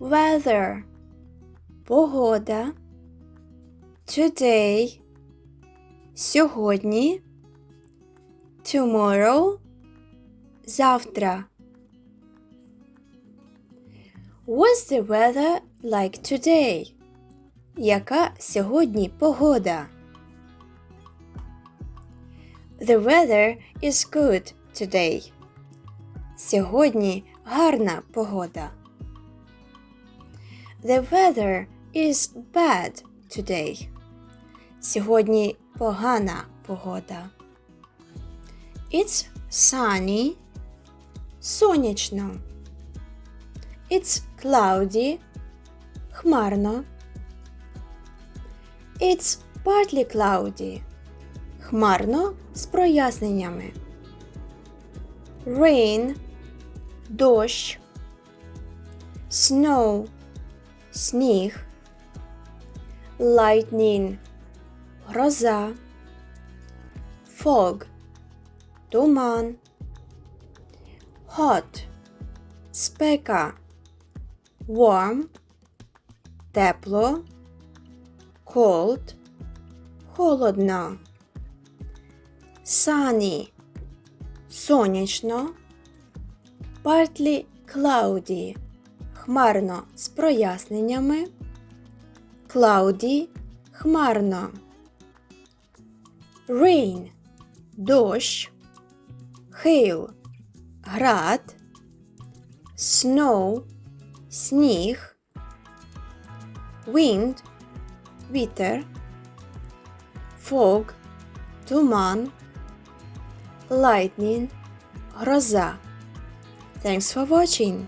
weather погода today сьогодні tomorrow завтра What's the weather like today? Яка сьогодні погода? The weather is good today. Сьогодні гарна погода. The weather is bad today. Сьогодні погана погода. It's sunny. Сонячно. It's cloudy. Хмарно. It's partly cloudy. Хмарно з проясненнями. Rain дощ. Snow сніг. Lightning гроза. Fog туман. Hot спека. Warm тепло. Cold холодно. Sunny сонячно. Partly cloudy хмарно з проясненнями. Cloudy хмарно. Rain дощ. Hail град. Snow сніг. Wind вітер. Fog туман. Lightning гроза. Thanks for watching.